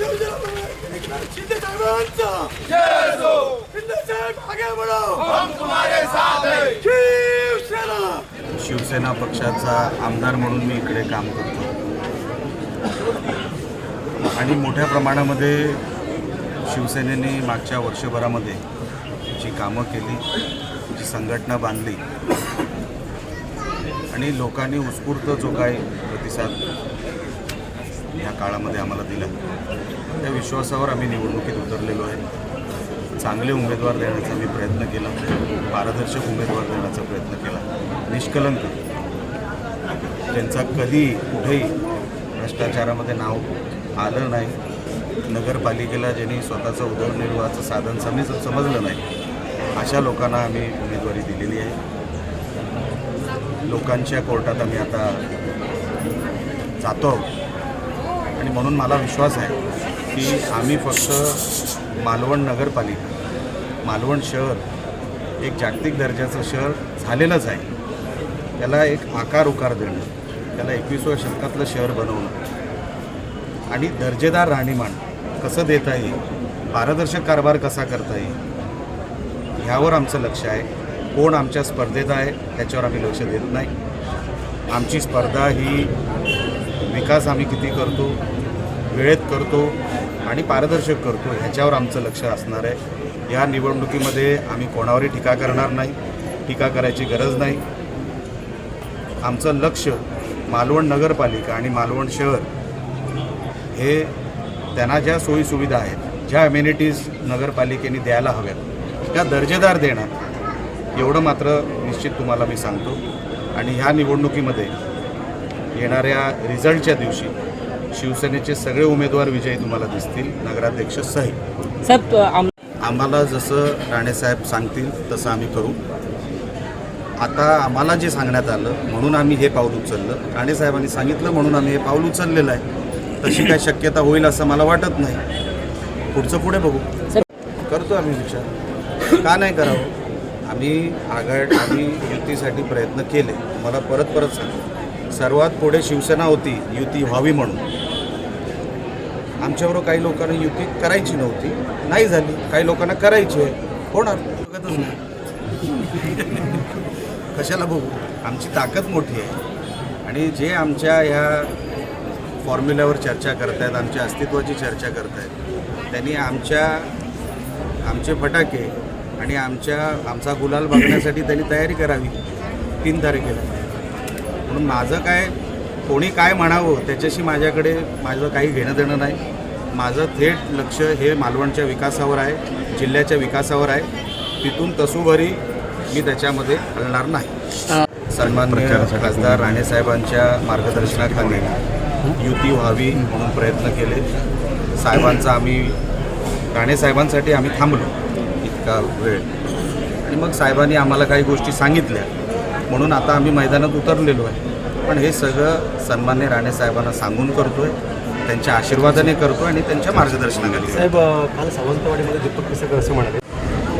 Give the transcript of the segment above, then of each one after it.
शिंदे साहेबांचा शिंदे साहेब आगे बढ़ो शिवसेना शिवसेना पक्षाचा आमदार म्हणून मी इकडे काम करतो. आणि मोठ्या प्रमाणामध्ये शिवसेनेने मागच्या वर्षभरामध्ये जी कामं केली जी संघटना बांधली आणि लोकांनी उत्स्फूर्त जो काही प्रतिसाद ह्या काळामध्ये आम्हाला दिला. त्या विश्वासावर आम्ही निवडणुकीत उतरलेलो आहे. चांगले उमेदवार देण्याचा मी प्रयत्न केला. पारदर्शक उमेदवार देण्याचा प्रयत्न केला. निष्कलंक. त्यांचा कधी कुठेही भ्रष्टाचारामध्ये नाव आलं नाही नगरपालिकेला ज्यांनी स्वतःचं उदरनिर्वाहाचं साधन समज समजलं नाही अशा लोकांना आम्ही उमेदवारी दिलेली आहे. लोकांच्या कोर्टात आम्ही आता जातो आहोत. आणि म्हणून मला विश्वास आहे की आम्ही फक्त मालवण नगरपालिका मालवण शहर एक जागतिक दर्जाचं शहर झालेलंच आहे. त्याला एक आकार उकार देणं त्याला एकविसाव्या शतकातलं शहर बनवणं आणि दर्जेदार राहणीमान कसं देता येईल पारदर्शक कारभार कसा करता येईल ह्यावर आमचं लक्ष आहे. कोण आमच्या स्पर्धेत आहे त्याच्यावर आम्ही लक्ष देत नाही. आमची स्पर्धा ही विकास आम्ही किती करतो वेळेत करतो आणि पारदर्शक करतो ह्याच्यावर आमचं लक्ष असणार आहे. या निवडणुकीमध्ये आम्ही कोणावरही टीका करणार नाही टीका करायची गरज नाही. आमचं लक्ष मालवण नगरपालिका आणि मालवण शहर हे त्यांना ज्या सोयीसुविधा आहेत ज्या अम्युनिटीज नगरपालिकेने द्यायला हव्यात त्या दर्जेदार देणार. एवढं मात्र निश्चित तुम्हाला मी सांगतो. आणि ह्या निवडणुकीमध्ये येणाऱ्या रिझल्टच्या दिवशी शिवसेनेचे सगळे उमेदवार विजयी तुम्हाला दिसतील नगराध्यक्ष सहित साहेब आम्हाला जसं राणेसाहेब सांगतील तसं आम्ही करू. आता आम्हाला जे सांगण्यात आलं म्हणून आम्ही हे पाऊल उचललं. राणेसाहेबांनी सांगितलं म्हणून आम्ही हे पाऊल उचललेलं आहे. तशी काय शक्यता होईल असं मला वाटत नाही. पुढचं पुढे बघू. करतो आम्ही विचार. का नाही करावं? आम्ही आघाड आम्ही युतीसाठी प्रयत्न केले. मला परत परत सांगतो. सर्वात पुढे शिवसेना होती युती व्हावी म्हणून. आमच्याबरोबर काही लोकांना युती करायची नव्हती. नाही झाली. काही लोकांना करायची आहे होणार. बघतच नाही. कशाला बघू? आमची ताकद मोठी आहे. आणि जे आमच्या ह्या फॉर्म्युल्यावर चर्चा करतायत आमच्या अस्तित्वाची चर्चा करतायत त्यांनी आमच्या आमचे फटाके आणि आमच्या आमचा गुलाल बघण्यासाठी त्यांनी तयारी करावी. तीन तारखेला. म्हणून माझं काय कोणी काय म्हणावं त्याच्याशी माझ्याकडे माझं काही घेणं देणं नाही. माझं थेट लक्ष हे मालवणच्या विकासावर आहे जिल्ह्याच्या विकासावर आहे. तिथून तसूभरी मी त्याच्यामध्ये हलणार नाही. सन्मान्य खासदार राणेसाहेबांच्या मार्गदर्शनाखाली युती व्हावी म्हणून प्रयत्न केले. साहेबांचा आम्ही राणेसाहेबांसाठी आम्ही थांबलो इतका वेळ. आणि मग साहेबांनी आम्हाला काही गोष्टी सांगितल्या. म्हणून आता आम्ही मैदानात उतरलेलो आहे. पण हे सगळं सन्मान्य राणेसाहेबांना सांगून करतोय त्यांच्या आशीर्वादाने करतो आणि त्यांच्या मार्गदर्शनाखाली. साहेब काल सावंतवाडीमध्ये दीपक केसरकर असं म्हणाले.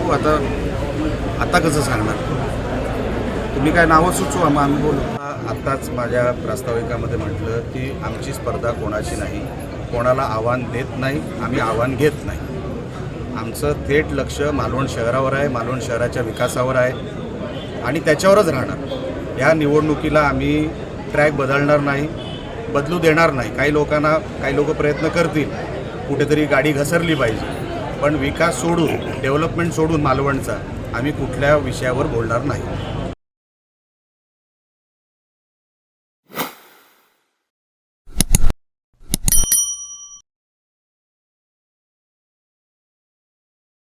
हो आता आता कसं सांगणार? तुम्ही काय नावं सुचवा मग आम्ही बोलू. आत्ताच माझ्या प्रास्ताविकामध्ये म्हटलं की आमची स्पर्धा कोणाची नाही कोणाला आव्हान देत नाही आम्ही आव्हान घेत नाही. आमचं थेट लक्ष मालवण शहरावर आहे मालवण शहराच्या विकासावर आहे. आणि त्याच्यावरच राहणार. ह्या निवडणुकीला आम्ही ट्रॅक बदलणार नाही बदलू देणार नाही. काही लोकांना काही लोक प्रयत्न करतील कुठेतरी गाडी घसरली पाहिजे. पण विकास सोडून डेव्हलपमेंट सोडून मालवणचा आम्ही कुठल्या विषयावर बोलणार नाही.